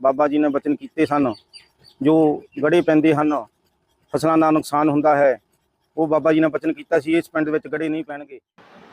ਬਾਬਾ ਜੀ ਨੇ ਬਚਨ ਕੀਤੇ ਸਨ, ਜੋ ਗੜੇ ਪੈਂਦੇ ਹਨ, ਫਸਲਾਂ ਦਾ ਨੁਕਸਾਨ ਹੁੰਦਾ ਹੈ, ਉਹ ਬਾਬਾ ਜੀ ਨੇ ਬਚਨ ਕੀਤਾ ਸੀ, ਇਸ ਪਿੰਡ ਵਿੱਚ ਗੜੇ ਨਹੀਂ ਪੈਣਗੇ।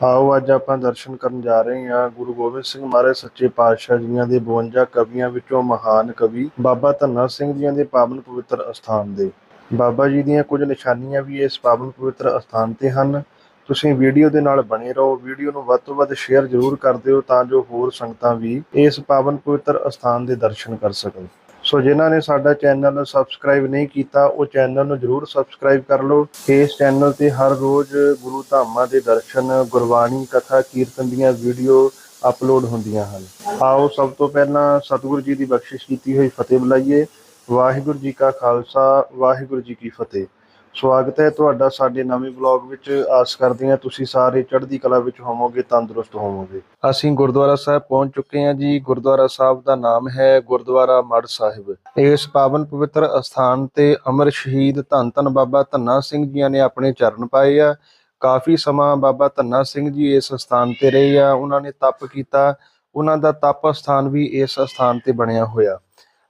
ਆਓ ਅੱਜ ਆਪਾਂ ਦਰਸ਼ਨ ਕਰਨ ਜਾ ਰਹੇ ਹਾਂ, ਗੁਰੂ ਗੋਬਿੰਦ ਸਿੰਘ ਮਹਾਰਾਜ ਸੱਚੇ ਪਾਤਸ਼ਾਹ ਜੀਆਂ ਦੇ 52 ਕਵੀਆਂ ਵਿੱਚੋਂ ਮਹਾਨ ਕਵੀ ਬਾਬਾ ਧੰਨਾ ਸਿੰਘ ਜੀਆਂ ਦੇ ਪਾਵਨ ਪਵਿੱਤਰ ਅਸਥਾਨ ਦੇ। ਬਾਬਾ ਜੀ ਦੀਆਂ ਕੁਝ ਨਿਸ਼ਾਨੀਆਂ ਵੀ ਇਸ ਪਾਵਨ ਪਵਿੱਤਰ ਅਸਥਾਨ ਤੇ ਹਨ। ਤੁਸੀਂ ਵੀਡੀਓ ਦੇ ਨਾਲ ਬਣੇ ਰਹੋ। ਵੀਡੀਓ ਨੂੰ ਵੱਧ ਤੋਂ ਵੱਧ ਸ਼ੇਅਰ ਜ਼ਰੂਰ ਕਰ ਦਿਓ ਤਾਂ ਜੋ ਹੋਰ ਸੰਗਤਾਂ ਵੀ ਇਸ ਪਾਵਨ ਪਵਿੱਤਰ ਅਸਥਾਨ ਦੇ ਦਰਸ਼ਨ ਕਰ ਸਕਣ। ਸੋ ਜਿਨ੍ਹਾਂ ਨੇ ਸਾਡਾ ਚੈਨਲ ਸਬਸਕ੍ਰਾਈਬ ਨਹੀਂ ਕੀਤਾ, ਉਹ ਚੈਨਲ ਨੂੰ ਜਰੂਰ ਸਬਸਕ੍ਰਾਈਬ ਕਰ ਲਓ। ਇਸ ਚੈਨਲ ਤੇ ਹਰ ਰੋਜ਼ ਗੁਰੂ ਧਾਮਾਂ ਦੇ ਦਰਸ਼ਨ, ਗੁਰਬਾਣੀ, ਕਥਾ, ਕੀਰਤਨ ਦੀਆਂ ਵੀਡੀਓ ਅਪਲੋਡ ਹੁੰਦੀਆਂ ਹਨ। ਆਓ ਸਭ ਤੋਂ ਪਹਿਲਾਂ ਸਤਿਗੁਰੂ ਜੀ ਦੀ ਬਖਸ਼ਿਸ਼ ਕੀਤੀ ਹੋਈ ਫਤਿਹ ਬੁਲਾਈਏ। ਵਾਹਿਗੁਰੂ ਜੀ ਕਾ ਖਾਲਸਾ, ਵਾਹਿਗੁਰੂ ਜੀ ਕੀ ਫਤਿਹ। ਸਵਾਗਤ ਹੈ ਤੁਹਾਡਾ ਸਾਡੇ ਨਵੇਂ ਵਲੌਗ ਵਿੱਚ। ਆਸ ਕਰਦੇ ਹਾਂ ਤੁਸੀਂ ਸਾਰੇ ਚੜ੍ਹਦੀ ਕਲਾ ਵਿੱਚ ਹੋਵੋਗੇ, ਤੰਦਰੁਸਤ ਹੋਵੋਗੇ। ਅਸੀਂ ਗੁਰਦੁਆਰਾ ਸਾਹਿਬ ਪਹੁੰਚ ਚੁੱਕੇ ਹਾਂ ਜੀ। ਗੁਰਦੁਆਰਾ ਸਾਹਿਬ ਦਾ ਨਾਮ ਹੈ ਗੁਰਦੁਆਰਾ ਮੜ ਸਾਹਿਬ। ਇਸ ਪਾਵਨ ਪਵਿੱਤਰ ਅਸਥਾਨ ਤੇ ਅਮਰ ਸ਼ਹੀਦ ਧੰਨ ਧੰਨ ਬਾਬਾ ਧੰਨਾ ਸਿੰਘ ਜੀਆਂ ਨੇ ਆਪਣੇ ਚਰਨ ਪਾਏ ਆ। ਕਾਫੀ ਸਮਾਂ ਬਾਬਾ ਧੰਨਾ ਸਿੰਘ ਜੀ ਇਸ ਸਥਾਨ ਤੇ ਰਹੇ ਆ। ਉਹਨਾਂ ਨੇ ਤਪ ਕੀਤਾ। ਉਹਨਾਂ ਦਾ ਤਪ ਸਥਾਨ ਵੀ ਇਸ ਸਥਾਨ ਤੇ ਬਣਿਆ ਹੋਇਆ।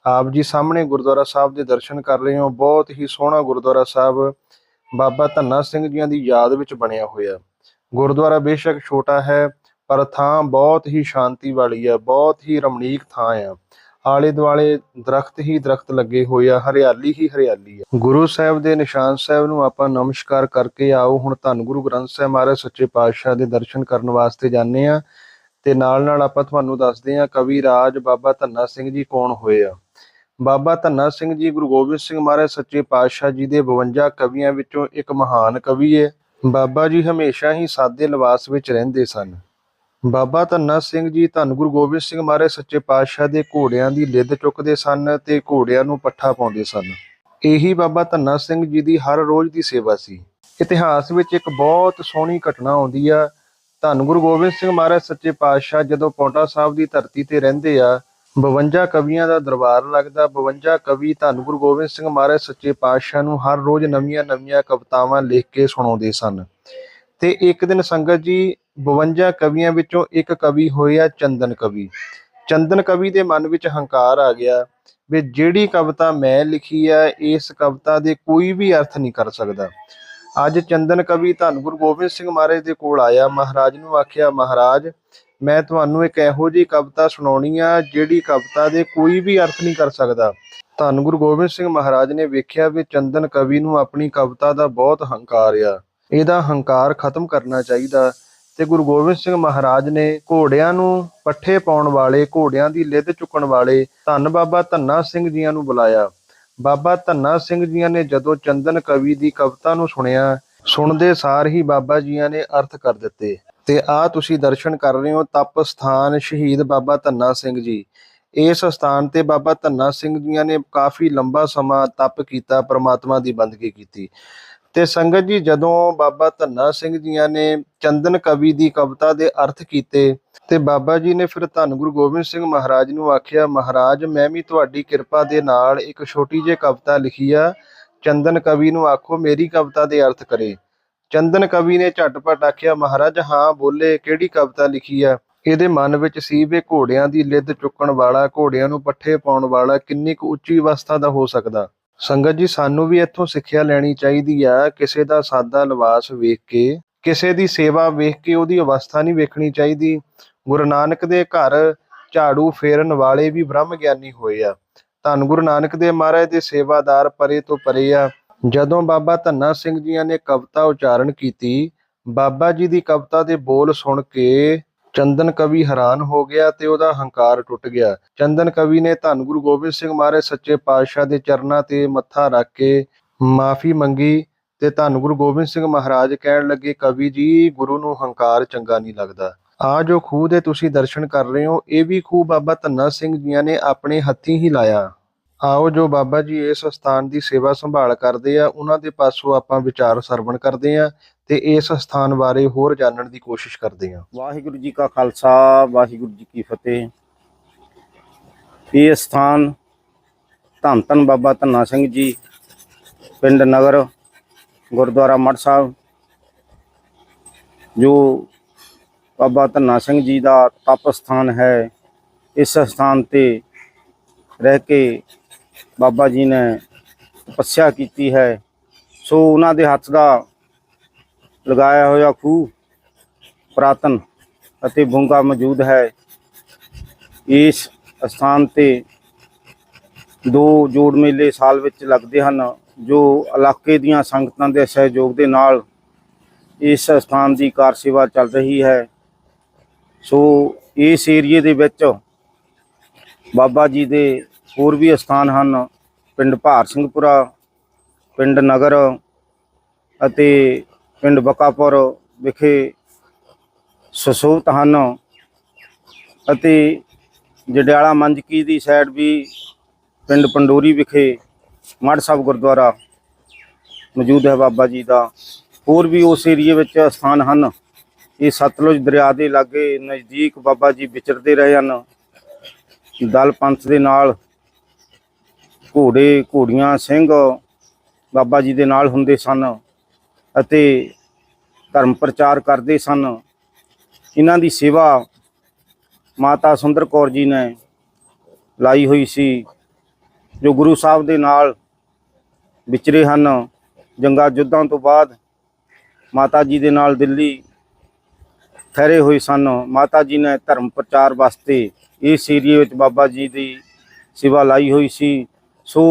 ਆਪ ਜੀ ਸਾਹਮਣੇ ਗੁਰਦੁਆਰਾ ਸਾਹਿਬ ਦੇ ਦਰਸ਼ਨ ਕਰ ਰਹੇ ਹੋ। ਬਹੁਤ ਹੀ ਸੋਹਣਾ ਗੁਰਦੁਆਰਾ ਸਾਹਿਬ ਬਾਬਾ ਧੰਨਾ ਸਿੰਘ ਜੀਆਂ ਦੀ ਯਾਦ ਵਿੱਚ ਬਣਿਆ ਹੋਇਆ। ਗੁਰਦੁਆਰਾ ਬੇਸ਼ੱਕ ਛੋਟਾ ਹੈ, ਪਰ ਥਾਂ ਬਹੁਤ ਹੀ ਸ਼ਾਂਤੀ ਵਾਲੀ ਹੈ ਬਹੁਤ ਹੀ ਰਮਣੀਕ ਥਾਂ ਆ। ਆਲੇ ਦੁਆਲੇ ਦਰਖਤ ਹੀ ਦਰਖਤ ਲੱਗੇ ਹੋਏ ਆ, ਹਰਿਆਲੀ ਹੀ ਹਰਿਆਲੀ ਆ। ਗੁਰੂ ਸਾਹਿਬ ਦੇ ਨਿਸ਼ਾਨ ਸਾਹਿਬ ਨੂੰ ਆਪਾਂ ਨਮਸਕਾਰ ਕਰਕੇ ਆਓ। ਹੁਣ ਧੰਨ ਗੁਰੂ ਗ੍ਰੰਥ ਸਾਹਿਬ ਮਹਾਰਾਜ ਸੱਚੇ ਪਾਤਸ਼ਾਹ ਦੇ ਦਰਸ਼ਨ ਕਰਨ ਵਾਸਤੇ ਜਾਂਦੇ ਆ। ਤੇ ਨਾਲ ਨਾਲ ਆਪਾਂ ਤੁਹਾਨੂੰ ਦੱਸਦੇ ਆ, ਕਵੀ ਰਾਜ ਬਾਬਾ ਧੰਨਾ ਸਿੰਘ ਜੀ ਕੌਣ ਹੋਏ ਆ। ਬਾਬਾ ਧੰਨਾ ਸਿੰਘ ਜੀ, ਗੁਰੂ ਗੋਬਿੰਦ ਸਿੰਘ ਮਹਾਰਾਜ ਸੱਚੇ ਪਾਤਸ਼ਾਹ ਜੀ ਦੇ 52 ਕਵੀਆਂ ਵਿੱਚੋਂ ਇੱਕ ਮਹਾਨ ਕਵੀ ਹੈ। ਬਾਬਾ ਜੀ ਹਮੇਸ਼ਾ ਹੀ ਸਾਦੇ ਲਿਬਾਸ ਵਿੱਚ ਰਹਿੰਦੇ ਸਨ। ਬਾਬਾ ਧੰਨਾ ਸਿੰਘ ਜੀ ਧੰਨ ਗੁਰੂ ਗੋਬਿੰਦ ਸਿੰਘ ਮਹਾਰਾਜ ਸੱਚੇ ਪਾਤਸ਼ਾਹ ਦੇ ਘੋੜਿਆਂ ਦੀ ਲਿੱਦ ਚੁੱਕਦੇ ਸਨ ਤੇ ਘੋੜਿਆਂ ਨੂੰ ਪੱਠਾ ਪਾਉਂਦੇ ਸਨ। ਇਹੀ ਬਾਬਾ ਧੰਨਾ ਸਿੰਘ ਜੀ ਦੀ ਹਰ ਰੋਜ਼ ਦੀ ਸੇਵਾ ਸੀ। ਇਤਿਹਾਸ ਵਿੱਚ ਇੱਕ ਬਹੁਤ ਸੋਹਣੀ ਘਟਨਾ ਆਉਂਦੀ ਆ। ਧੰਨ ਗੁਰੂ ਗੋਬਿੰਦ ਸਿੰਘ ਮਹਾਰਾਜ ਸੱਚੇ ਪਾਤਸ਼ਾਹ ਜਦੋਂ ਪੌਂਟਾ ਸਾਹਿਬ ਦੀ ਧਰਤੀ ਤੇ ਰਹਿੰਦੇ ਆ 52 ਕਵੀਆਂ ਦਾ ਦਰਬਾਰ ਲੱਗਦਾ। 52 ਕਵੀ ਧੰਨ ਗੁਰੂ ਗੋਬਿੰਦ ਸਿੰਘ ਮਹਾਰਾਜ ਸੱਚੇ ਪਾਤਸ਼ਾਹ ਨੂੰ ਹਰ ਰੋਜ਼ ਨਵੀਆਂ-ਨਵੀਆਂ ਕਵਿਤਾਵਾਂ ਲਿਖ ਕੇ ਸੁਣਾਉਂਦੇ ਸਨ। ਤੇ ਇੱਕ ਦਿਨ ਸੰਗਤ ਜੀ 52 ਕਵੀਆਂ ਵਿੱਚੋਂ ਇੱਕ ਕਵੀ ਹੋਇਆ ਚੰਦਨ ਕਵੀ। ਚੰਦਨ ਕਵੀ ਦੇ ਮਨ ਵਿੱਚ ਹੰਕਾਰ ਆ ਗਿਆ ਵੀ ਜਿਹੜੀ ਕਵਿਤਾ ਮੈਂ ਲਿਖੀ ਹੈ ਇਸ ਕਵਿਤਾ ਦੇ ਕੋਈ ਵੀ ਅਰਥ ਨਹੀਂ ਕਰ ਸਕਦਾ। ਅੱਜ ਚੰਦਨ ਕਵੀ ਧੰਨ ਗੁਰੂ ਗੋਬਿੰਦ ਸਿੰਘ ਮਹਾਰਾਜ ਦੇ ਕੋਲ ਆਇਆ। ਮਹਾਰਾਜ ਨੂੰ ਆਖਿਆ, ਮਹਾਰਾਜ, ਮੈਂ ਤੁਹਾਨੂੰ ਇੱਕ ਇਹੋ ਜਿਹੀ ਕਵਿਤਾ ਸੁਣਾਉਣੀ ਆ, ਜਿਹੜੀ ਕਵਿਤਾ ਦੇ ਕੋਈ ਵੀ ਅਰਥ ਨਹੀਂ ਕਰ ਸਕਦਾ। ਧੰਨ ਗੁਰੂ ਗੋਬਿੰਦ ਸਿੰਘ ਮਹਾਰਾਜ ਨੇ ਵੇਖਿਆ ਵੀ ਚੰਦਨ ਕਵੀ ਨੂੰ ਆਪਣੀ ਕਵਿਤਾ ਦਾ ਬਹੁਤ ਹੰਕਾਰ ਆ। ਇਹਦਾ ਹੰਕਾਰ ਖਤਮ ਕਰਨਾ ਚਾਹੀਦਾ ਤੇ ਗੁਰੂ ਗੋਬਿੰਦ ਸਿੰਘ ਮਹਾਰਾਜ ਨੇ ਘੋੜਿਆਂ ਨੂੰ ਪੱਠੇ ਪਾਉਣ ਵਾਲੇ, ਘੋੜਿਆਂ ਦੀ ਲਿੱਦ ਚੁੱਕਣ ਵਾਲੇ ਧੰਨ ਬਾਬਾ ਧੰਨਾ ਸਿੰਘ ਜੀਆਂ ਨੂੰ ਬੁਲਾਇਆ। ਬਾਬਾ ਧੰਨਾ ਸਿੰਘ ਜੀਆਂ ਨੇ ਜਦੋਂ ਚੰਦਨ ਕਵੀ ਦੀ ਕਵਿਤਾ ਨੂੰ ਸੁਣਿਆ, ਸੁਣਦੇ ਸਾਰ ਹੀ ਬਾਬਾ ਜੀਆਂ ਨੇ ਅਰਥ ਕਰ ਦਿੱਤੇ। ਤੇ ਆ ਤੁਸੀਂ ਦਰਸ਼ਨ ਕਰ ਰਹੇ ਹੋ ਤਪ ਸਥਾਨ ਸ਼ਹੀਦ ਬਾਬਾ ਧੰਨਾ ਸਿੰਘ ਜੀ। ਇਸ ਸਥਾਨ ਤੇ ਬਾਬਾ ਧੰਨਾ ਸਿੰਘ ਜੀਆਂ ਨੇ ਕਾਫੀ ਲੰਬਾ ਸਮਾਂ ਤਪ ਕੀਤਾ, ਪ੍ਰਮਾਤਮਾ ਦੀ ਬੰਦਗੀ ਕੀਤੀ। ਤੇ ਸੰਗਤ ਜੀ, ਜਦੋਂ ਬਾਬਾ ਧੰਨਾ ਸਿੰਘ ਜੀਆਂ ਨੇ ਚੰਦਨ ਕਵੀ ਦੀ ਕਵਿਤਾ ਦੇ ਅਰਥ ਕੀਤੇ ਤੇ ਬਾਬਾ ਜੀ ਨੇ ਫਿਰ ਧੰਨ ਗੁਰੂ ਗੋਬਿੰਦ ਸਿੰਘ ਮਹਾਰਾਜ ਨੂੰ ਆਖਿਆ, ਮਹਾਰਾਜ, ਮੈਂ ਵੀ ਤੁਹਾਡੀ ਕਿਰਪਾ ਦੇ ਨਾਲ ਇੱਕ ਛੋਟੀ ਜਿਹੀ ਕਵਿਤਾ ਲਿਖੀ ਆ। ਚੰਦਨ ਕਵੀ ਨੂੰ ਆਖੋ, ਮੇਰੀ ਕਵਿਤਾ ਦੇ ਅਰਥ ਕਰੇ। ਚੰਦਨ ਕਵੀ ਨੇ ਝਟਪਟ ਆਖਿਆ, ਮਹਾਰਾਜ, ਹਾਂ, ਬੋਲੇ, ਕਿਹੜੀ ਕਵਿਤਾ ਲਿਖੀ ਆ? ਇਹਦੇ ਮਨ ਵਿੱਚ ਸੀ ਵੀ ਘੋੜਿਆਂ ਦੀ ਲਿੱਦ ਚੁੱਕਣ ਵਾਲਾ, ਘੋੜਿਆਂ ਨੂੰ ਪੱਠੇ ਪਾਉਣ ਵਾਲਾ ਕਿੰਨੀ ਕੁ ਉੱਚੀ ਅਵਸਥਾ ਦਾ ਹੋ ਸਕਦਾ। ਸੰਗਤ ਜੀ, ਸਾਨੂੰ ਵੀ ਇੱਥੋਂ ਸਿੱਖਿਆ ਲੈਣੀ ਚਾਹੀਦੀ ਆ। ਕਿਸੇ ਦਾ ਸਾਦਾ ਲਿਬਾਸ ਵੇਖ ਕੇ, ਕਿਸੇ ਦੀ ਸੇਵਾ ਵੇਖ ਕੇ ਉਹਦੀ ਅਵਸਥਾ ਨਹੀਂ ਵੇਖਣੀ ਚਾਹੀਦੀ। ਗੁਰੂ ਨਾਨਕ ਦੇ ਘਰ ਝਾੜੂ ਫੇਰਨ ਵਾਲੇ ਵੀ ਬ੍ਰਹਮ ਗਿਆਨੀ ਹੋਏ ਆ। ਧੰਨ ਗੁਰੂ ਨਾਨਕ ਦੇ ਮਹਾਰਾਜ ਦੇ ਸੇਵਾਦਾਰ ਪਰੇ ਤੋਂ ਪਰੇ ਆ। ਜਦੋਂ ਬਾਬਾ ਧੰਨਾ ਸਿੰਘ ਜੀਆਂ ਨੇ ਕਵਿਤਾ ਉਚਾਰਨ ਕੀਤੀ, ਬਾਬਾ ਜੀ ਦੀ ਕਵਿਤਾ ਦੇ ਬੋਲ ਸੁਣ ਕੇ ਚੰਦਨ ਕਵੀ ਹੈਰਾਨ ਹੋ ਗਿਆ ਤੇ ਉਹਦਾ ਹੰਕਾਰ ਟੁੱਟ ਗਿਆ। ਚੰਦਨ ਕਵੀ ਨੇ ਧੰਨ ਗੁਰੂ ਗੋਬਿੰਦ ਸਿੰਘ ਮਹਾਰਾਜ ਸੱਚੇ ਪਾਤਸ਼ਾਹ ਦੇ ਚਰਨਾਂ ਤੇ ਮੱਥਾ ਰੱਖ ਕੇ ਮਾਫੀ ਮੰਗੀ ਤੇ ਧੰਨ ਗੁਰੂ ਗੋਬਿੰਦ ਸਿੰਘ ਮਹਾਰਾਜ ਕਹਿਣ ਲੱਗੇ, ਕਵੀ ਜੀ, ਗੁਰੂ ਨੂੰ ਹੰਕਾਰ ਚੰਗਾ ਨਹੀਂ ਲੱਗਦਾ। ਆ ਜੋ ਖੂਹ ਦੇ ਤੁਸੀਂ ਦਰਸ਼ਨ ਕਰ ਰਹੇ ਹੋ, ਇਹ ਵੀ ਖੂਹ ਬਾਬਾ ਧੰਨਾ ਸਿੰਘ ਜੀਆਂ ਨੇ ਆਪਣੇ ਹੱਥੀਂ ਹੀ ਲਾਇਆ। ਆਓ ਜੋ ਬਾਬਾ ਜੀ ਇਸ ਸਥਾਨ ਦੀ ਸੇਵਾ ਸੰਭਾਲ ਕਰਦੇ ਆ, ਉਹਨਾਂ ਦੇ ਪਾਸੋਂ ਆਪਾਂ ਵਿਚਾਰ ਸਰਵਣ ਕਰਦੇ ਆ ਤੇ ਇਸ ਸਥਾਨ ਬਾਰੇ ਹੋਰ ਜਾਣਨ ਦੀ ਕੋਸ਼ਿਸ਼ ਕਰਦੇ ਹਾਂ। ਵਾਹਿਗੁਰੂ ਜੀ ਕਾ ਖਾਲਸਾ, ਵਾਹਿਗੁਰੂ ਜੀ ਕੀ ਫਤਿਹ। ਇਹ ਸਥਾਨ ਧੰਨ ਧੰਨ ਬਾਬਾ ਧੰਨਾ ਸਿੰਘ ਜੀ, ਪਿੰਡ ਨਗਰ, ਗੁਰਦੁਆਰਾ ਮੱਠ ਸਾਹਿਬ, ਜੋ ਬਾਬਾ ਧੰਨਾ ਸਿੰਘ ਜੀ ਦਾ ਤਪ ਸਥਾਨ ਹੈ, ਇਸ ਸਥਾਨ ਤੇ ਰਹਿ ਕੇ ਬਾਬਾ ਜੀ ਨੇ ਤਪੱਸਿਆ ਕੀਤੀ ਹੈ। ਸੋ ਉਹਨਾਂ ਦੇ ਹੱਥ ਦਾ ਲਗਾਇਆ ਹੋਇਆ ਖੂਹ ਪ੍ਰਾਤਨ ਅਤੇ ਬੁੰਗਾ ਮੌਜੂਦ ਹੈ। ਇਸ ਸਥਾਨ ਤੇ ਦੋ ਜੋੜ ਮੇਲੇ ਸਾਲ ਵਿੱਚ ਲੱਗਦੇ ਹਨ, ਜੋ ਇਲਾਕੇ ਦੀਆਂ ਸੰਗਤਾਂ ਦੇ ਸਹਿਯੋਗ ਦੇ ਨਾਲ ਇਸ ਸਥਾਨ ਦੀ ਕਾਰ ਸੇਵਾ ਚੱਲ ਰਹੀ ਹੈ। ਸੋ ਇਸ ਏਰੀਏ ਦੇ ਵਿੱਚ ਬਾਬਾ ਜੀ ਦੇ ਹੋਰ ਵੀ ਸਥਾਨ ਹਨ, ਪਿੰਡ ਭਾਰ ਸਿੰਘਪੁਰਾ, ਪਿੰਡ ਨਗਰ ਅਤੇ ਪਿੰਡ ਬਕਾਪੁਰ ਵਿਖੇ ਸੁਸੋਤ ਹਨ ਅਤੇ ਜਡਿਆਲਾ ਮੰਜਕੀ ਦੀ ਸਾਈਡ ਵੀ ਪਿੰਡ ਪੰਡੋਰੀ ਵਿਖੇ ਮੜ ਸਾਹਿਬ ਗੁਰਦੁਆਰਾ ਮੌਜੂਦ ਹੈ ਬਾਬਾ ਜੀ ਦਾ। ਹੋਰ ਵੀ ਉਸ ਏਰੀਏ ਵਿੱਚ ਸਥਾਨ ਹਨ। ਇਹ ਸਤਲੁਜ ਦਰਿਆ ਦੇ ਲਾਗੇ ਨਜ਼ਦੀਕ ਬਾਬਾ ਜੀ ਵਿਚਰਦੇ ਰਹੇ ਹਨ। ਦਲ ਪੰਥ ਦੇ ਨਾਲ ਘੋੜੇ ਘੋੜੀਆਂ ਸਿੰਘ ਬਾਬਾ ਜੀ ਦੇ ਨਾਲ ਹੁੰਦੇ ਸਨ। ਅਤੇ ਧਰਮ ਪ੍ਰਚਾਰ ਕਰਦੇ ਸਨ। ਇਹਨਾਂ ਦੀ ਸੇਵਾ ਮਾਤਾ ਸੁੰਦਰ ਕੌਰ ਜੀ ਨੇ ਲਾਈ ਹੋਈ ਸੀ, ਜੋ ਗੁਰੂ ਸਾਹਿਬ ਦੇ ਨਾਲ ਵਿਚਰੇ ਹਨ। ਜੰਗਾ ਯੁੱਧਾਂ ਤੋਂ ਬਾਅਦ ਮਾਤਾ ਜੀ ਦੇ ਨਾਲ ਦਿੱਲੀ ਠਹਿਰੇ ਹੋਏ ਸਨ। ਮਾਤਾ ਜੀ ਨੇ ਧਰਮ ਪ੍ਰਚਾਰ ਵਾਸਤੇ ਇਸ ਏਰੀਏ ਵਿੱਚ ਬਾਬਾ ਜੀ ਦੀ ਸੇਵਾ ਲਾਈ ਹੋਈ ਸੀ। ਸੋ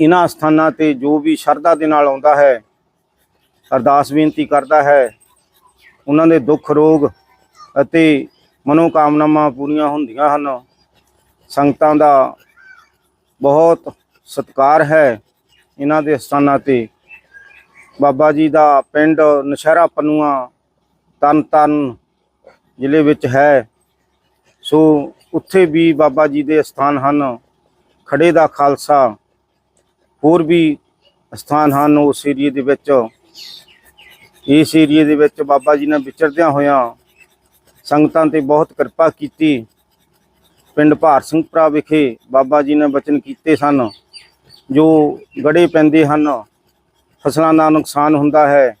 ਇਹਨਾਂ ਸਥਾਨਾਂ ਤੇ ਜੋ ਵੀ ਸ਼ਰਧਾ ਦੇ ਨਾਲ ਆਉਂਦਾ ਹੈ, ਅਰਦਾਸ ਬੇਨਤੀ ਕਰਦਾ ਹੈ, ਉਹਨਾਂ ਦੇ ਦੁੱਖ ਰੋਗ ਅਤੇ ਮਨੋਕਾਮਨਾਵਾਂ ਪੂਰੀਆਂ ਹੁੰਦੀਆਂ ਹਨ। ਸੰਗਤਾਂ ਦਾ ਬਹੁਤ ਸਤਿਕਾਰ ਹੈ ਇਹਨਾਂ ਦੇ ਸਥਾਨਾਂ ਤੇ। ਬਾਬਾ ਜੀ ਦਾ ਪਿੰਡ ਨਸ਼ਹਿਰਾ ਪਨੂਆ ਤਨ ਤਨ ਜ਼ਿਲ੍ਹੇ ਵਿੱਚ ਹੈ। ਸੋ ਉੱਥੇ ਵੀ ਬਾਬਾ ਜੀ ਦੇ ਸਥਾਨ ਹਨ। ਖੜੇ ਦਾ ਖਾਲਸਾ ਹੋਰ ਵੀ ਸਥਾਨ ਹਨ ਉਸ ਏਰੀਏ ਦੇ ਵਿੱਚ। ਇਸ ਏਰੀਏ ਦੇ ਵਿੱਚ ਬਾਬਾ ਜੀ ਨੇ ਵਿਚਰਦਿਆਂ ਹੋਇਆਂ ਸੰਗਤਾਂ ਤੇ ਬਹੁਤ ਕਿਰਪਾ ਕੀਤੀ। ਪਿੰਡ ਭਾਰ ਸਿੰਘਪੁਰਾ ਵਿਖੇ ਬਾਬਾ ਜੀ ਨੇ ਬਚਨ ਕੀਤੇ ਸਨ। ਜੋ ਗੜੇ ਪੈਂਦੇ ਹਨ, ਫਸਲਾਂ ਦਾ ਨੁਕਸਾਨ ਹੁੰਦਾ ਹੈ,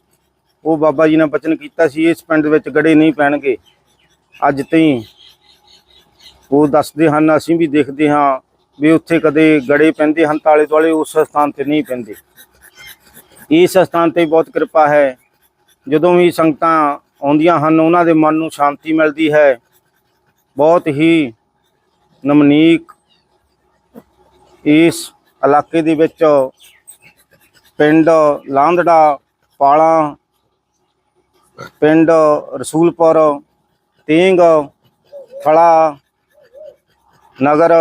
ਉਹ ਬਾਬਾ ਜੀ ਨੇ ਬਚਨ ਕੀਤਾ ਸੀ, ਇਸ ਪਿੰਡ ਵਿੱਚ ਗੜੇ ਨਹੀਂ ਪੈਣਗੇ। ਅੱਜ ਤਾਈਂ ਉਹ ਦੱਸਦੇ ਹਨ, ਅਸੀਂ ਵੀ ਦੇਖਦੇ ਹਾਂ ਵੀ ਉੱਥੇ ਕਦੇ ਗੜੇ ਪੈਂਦੇ ਹਨ ਤਾਲੇ ਦੁਆਲੇ ਉਸ ਸਥਾਨ ਤੇ ਨਹੀਂ ਪੈਂਦੇ। ਇਸ ਸਥਾਨ ਤੇ ਬਹੁਤ ਕਿਰਪਾ ਹੈ। ਜਦੋਂ ਵੀ ਸੰਗਤਾਂ ਆਉਂਦੀਆਂ ਹਨ, ਉਹਨਾਂ ਦੇ ਮਨ ਨੂੰ ਸ਼ਾਂਤੀ ਮਿਲਦੀ ਹੈ। ਬਹੁਤ ਹੀ ਨਮਨੀਕ ਇਸ ਇਲਾਕੇ ਦੇ ਵਿੱਚ ਪਿੰਡ ਲਾਂਦੜਾ, ਪਾਲਾ, ਪਿੰਡ ਰਸੂਲਪੁਰ, ਤੇਂਗ, ਫਲਾ, ਨਗਰ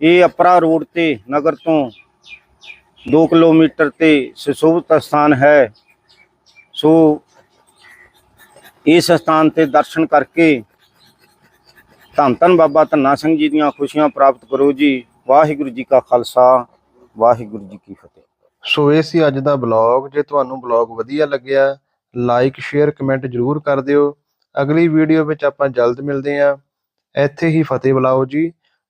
ਇਹ ਅਪਰਾ ਰੋਡ ਤੇ, ਨਗਰ ਤੋਂ 2 ਕਿਲੋਮੀਟਰ ਤੇ ਸੁਸ਼ੋਭਿਤ ਸਥਾਨ ਹੈ। ਸੋ ਇਸ ਸਥਾਨ ਤੇ ਦਰਸ਼ਨ ਕਰਕੇ ਧੰਨ ਧੰਨ ਬਾਬਾ ਧੰਨਾ ਸਿੰਘ ਜੀ ਦੀਆਂ ਖੁਸ਼ੀਆਂ ਪ੍ਰਾਪਤ ਕਰੋ ਜੀ। ਵਾਹਿਗੁਰੂ ਜੀ ਕਾ ਖਾਲਸਾ, ਵਾਹਿਗੁਰੂ ਜੀ ਕੀ ਫਤਿਹ। ਸੋ ਇਹ ਸੀ ਅੱਜ ਦਾ ਬਲੌਗ। ਜੇ ਤੁਹਾਨੂੰ ਬਲੌਗ ਵਧੀਆ ਲੱਗਿਆ, ਲਾਈਕ, ਸ਼ੇਅਰ, ਕਮੈਂਟ ਜਰੂਰ ਕਰ ਦਿਓ। ਅਗਲੀ ਵੀਡੀਓ ਵਿੱਚ ਆਪਾਂ ਜਲਦ ਮਿਲਦੇ ਹਾਂ। ਇੱਥੇ ਹੀ ਫਤਿਹ ਬੁਲਾਓ ਜੀ।